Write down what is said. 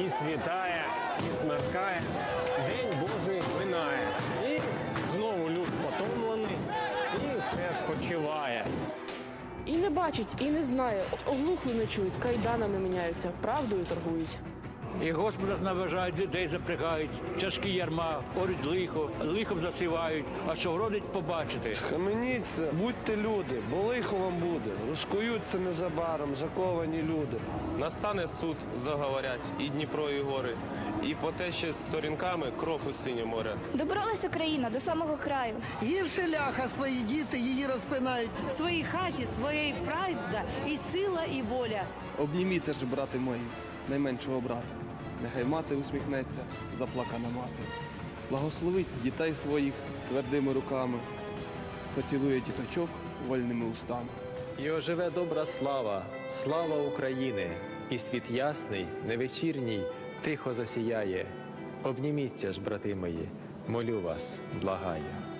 і світає, і смеркає, день Божий минає. І знову люд потомлений, і все спочиває. І не бачить, і не знає, оглухли не чують, кайданами міняються, правдою торгують. І Господа зневажають, людей запрягають, тяжкі ярма, орють лихо, лихом засівають, а що вродить побачити. Схаменіться, будьте люди, бо лихо вам буде. Розкуються незабаром заковані люди. Настане суд, заговорять, і Дніпро, і гори, і по те ще сторінками кров у синє море. Добралась Україна до самого краю. Гірше ляха свої діти її розпинають. В своїй хаті своєї правда і сила, і воля. Обніміте ж, брати мої, найменшого брата. Нехай мати усміхнеться, заплакана мати. Благословить дітей своїх твердими руками, поцілує діточок вольними устами. І оживе добра слава, слава України, і світ ясний, невечірній, тихо засіяє. Обніміться ж, брати мої, молю вас, благаю.